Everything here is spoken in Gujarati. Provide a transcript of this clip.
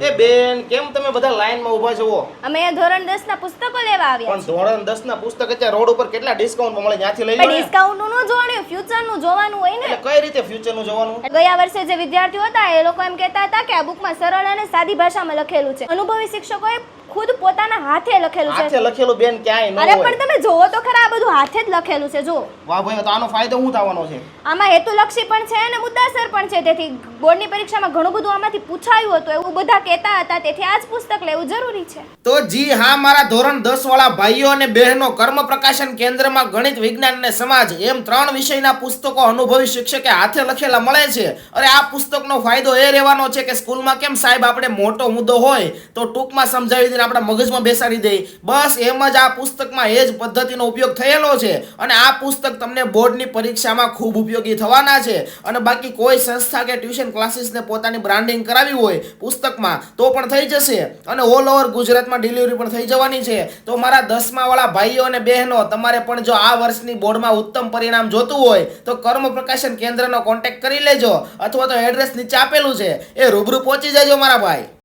એ બેન કેમ તમે બધા લાઈનમાં ઊભા છો? અમે ધોરણ દસ ના પુસ્તકો લેવા આવ્યા પણ ધોરણ 10 ના પુસ્તક અત્યારે રોડ ઉપર કેટલા ડિસ્કાઉન્ટ મળે? ત્યાંથી લઈ લો ડિસ્કાઉન્ટનું જોવાનું ફ્યુચરનું જોવાનું હોય ને. કઈ રીતે ફ્યુચરનું જોવાનું? ગયા વર્ષે જે વિદ્યાર્થીઓ હતા એ લોકો એમ કહેતા હતા કે આ બુકમાં સરળ અને સાદી ભાષામાં લખેલું છે. અનુભવી શિક્ષકોએ ખુદ પોતાના હાથે લખેલું હાથે છે લખેલું બેન ક્યાંય ન અરે હોય. પણ તમે જોવો તો ખરા આ બધું હાથે જ લખેલું છે જો વાહ ભાઈ તો આનો ફાયદો શું થવાનો છે? આમાં હેતુલક્ષી પણ છે અને મુદ્દાસર પણ છે. તેથી બોર્ડની પરીક્ષામાં ઘણું બધું આમાંથી પૂછાયું હતું એવું બધા કહેતા હતા. તેથી આ જ પુસ્તક લેવું જરૂરી છે. તો જી હા મારા ધોરણ દસ વાળા ભાઈઓ અને બહેનો કર્મ પ્રકાશન કેન્દ્રમાં ગણિત વિજ્ઞાન અને સમાજ એમ ત્રણ વિષયના પુસ્તકો અનુભવી શિક્ષકે હાથે લખેલા મળે છે. અરે આ પુસ્તકનો ફાયદો એ રહેવાનો છે કે સ્કૂલમાં કેમ સાહેબ આપણે મોટો મુદ્દો હોય તો ટૂંકમાં સમજાવી દઈને આપણા મગજમાં બેસાડી દઈએ. બસ એમ જ આ પુસ્તકમાં એ જ પદ્ધતિનો ઉપયોગ થયેલો છે અને આ પુસ્તક તમને બોર્ડની પરીક્ષામાં ખૂબ ઉપયોગી થવાના છે. અને બાકી કોઈ સંસ્થા કે ટ્યુશન ક્લાસીસને પોતાની બ્રાન્ડિંગ કરાવી હોય પુસ્તકમાં તો પણ થઈ જશે. અને ઓલ ઓવર ગુજરાતમાં ડિલિવરી પણ થઈ જવાની છે. તો મારા દસમા વાળા ભાઈઓ અને બહેનો, તમારે પણ જો આ વર્ષની બોર્ડમાં ઉત્તમ પરિણામ જોતું હોય તો કર્મ પ્રકાશન કેન્દ્રનો કોન્ટેક્ટ કરી લેજો, અથવા તો એડ્રેસ નીચે આપેલું છે. એ રૂબરૂ પહોંચી જજો મારા ભાઈ.